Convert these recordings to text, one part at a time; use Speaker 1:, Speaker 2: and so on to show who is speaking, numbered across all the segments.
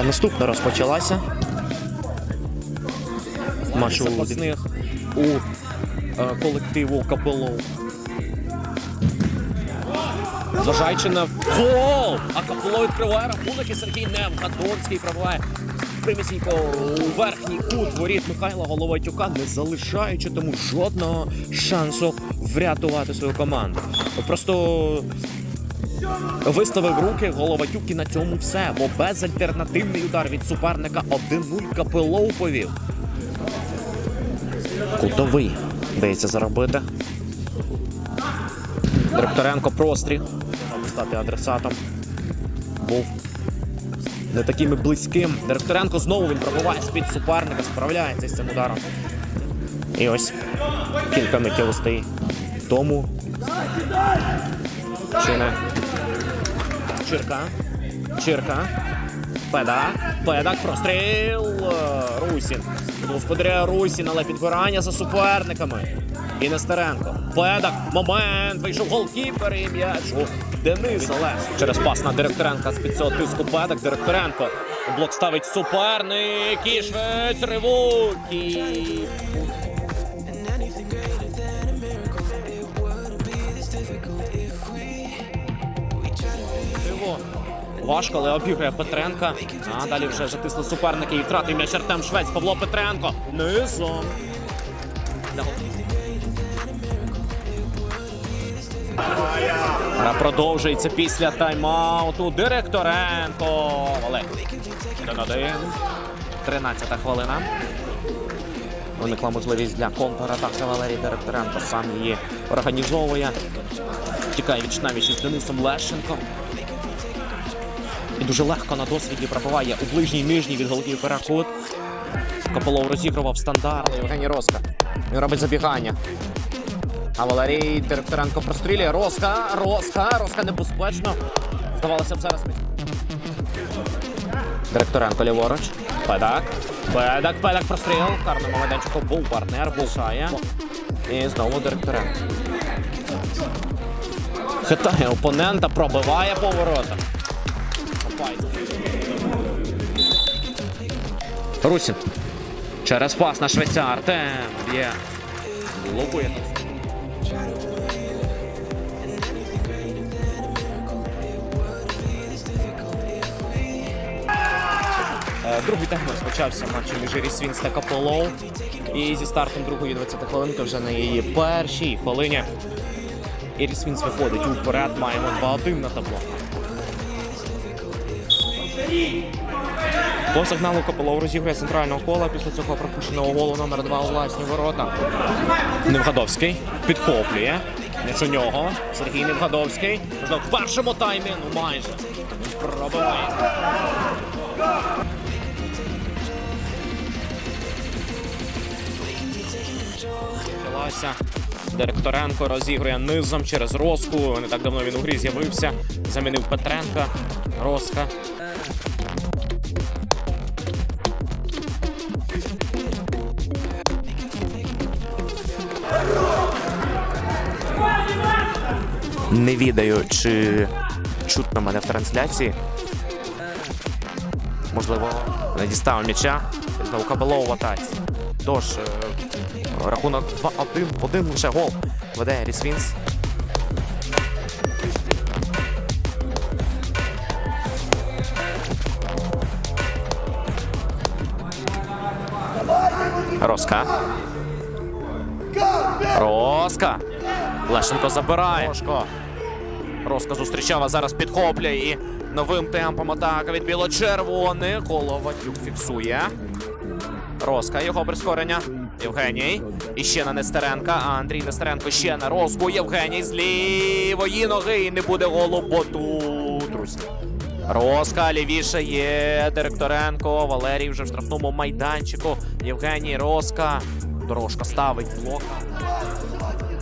Speaker 1: Наступна розпочалася. Матч запасних у е, колективу Капелов. Зважаючи на гол! А Капело відкриває рахунок і Сергій Невгадонський пробиває примісінько у верхній кут воріт Михайла Головатюка, не залишаючи тому жодного шансу врятувати свою команду. Просто Виставив руки Головатюк і на цьому все, бо безальтернативний удар від суперника 1-0 Капелов повів. Кутовий дається заробити. Директоренко простріл. Мав стати адресатом. Був не таким і близьким. Директоренко знову він пробиває з-під суперника, справляється з цим ударом. І ось кілька миттєвостей тому. Чи не Чирка. Чирка. Педак. Педак. Простріл. Русін. Господаря Русін, але підбирання за суперниками. І Нестеренко. Педак. Момент. Вийшов голкіпер і м'яч. у Денис Олег. Через пас на Директоренка з-під цього тиску Педак. Директоренко. Блок ставить суперник. І швець Важко, але обіграє Петренка. А далі вже затисли суперники і втратив м'яч Артем Швець. Павло Петренко. Низом. Гра продовжується після тайм-ауту. Директоренко. Олег. 1-1. 13 хвилина. Виникла можливість для контратаки Валерій Директоренко. Сам її організовує. Тікає від навічі з Денисом Лещенком. І дуже легко на досвіді пробиває у ближній нижній від голків перекут. Кополов розігрував стандарт. Євгеній Роска. Він робить забігання. А Валерій Директоренко прострілює. Роска, Роска, Роска небезпечно. Здавалося б зараз. Директоренко ліворуч. Педак. Педак, педак простріл. Карному майданчику був партнер, Булшає. І знову Директоренко. Хитає опонента, пробиває поворота. Русін. Через пас на швеця Артем. Б'є. Лупує. Е, Другий тайм розпочався матч між Рісвінс та Каполоу. І зі стартом другої 20 хвилинки вже на її першій хвилині Іріс Вінс виходить уперед. Маємо 2-1 на табло. По сигналу Копилов розігрує центрального кола. Після цього пропущеного голу номер 2 у власні ворота. Невгадовський підхоплює. Між у нього. Сергій Невгадовський. В першому таймі. Ну майже. Пробиває. Директоренко розігрує низом через Роску. Не так давно він у грі з'явився. Замінив Петренка. Роска. Не відаю, чи чутно мене в трансляції. Можливо, не дістав м'яча. Знову Кабелов в атаці. Тож, е, рахунок 2-1, один лише гол веде Рісвінс. Роска. Роска. Лещенко забирає. Роска зустрічав, а зараз підхоплює і новим темпом атака від біло-червоних. Головатюк фіксує. Роска, його прискорення. Євгеній. І ще на Нестеренка. А Андрій Нестеренко ще на Роску. Євгеній з лівої ноги. І не буде голу, бо тут, друзі. Роска лівіше є Директоренко. Валерій вже в штрафному майданчику. Євгеній Роска. Дорожка ставить блок.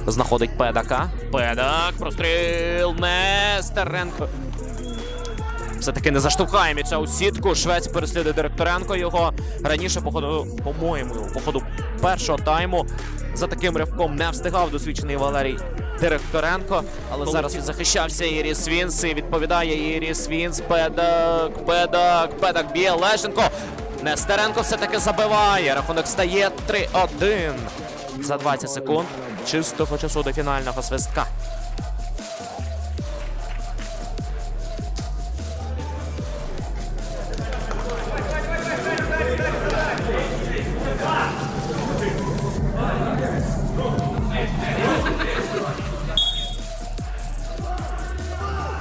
Speaker 1: Знаходить педака. Педак. Простріл. Нестеренко. Все-таки не заштовхає м'яча у сітку. Швець переслідує Директоренко його. Раніше, походу, по-моєму, по ходу першого тайму за таким ривком не встигав досвідчений Валерій Директоренко. Але зараз він захищався Іріс Вінс і відповідає Іріс Вінс. Педак, педак, педак б'є Лещенко. Нестеренко все-таки забиває. Рахунок стає 3-1 за 20 секунд чистого часу до фінального свистка.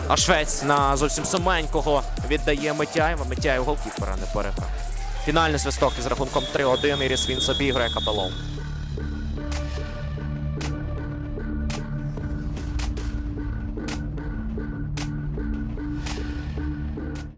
Speaker 1: А Швець на зовсім саменького віддає Митяєва. Митяєв голкіпера не переграв. Фінальний свисток із рахунком 3-1. Іріс собі грає Капелов.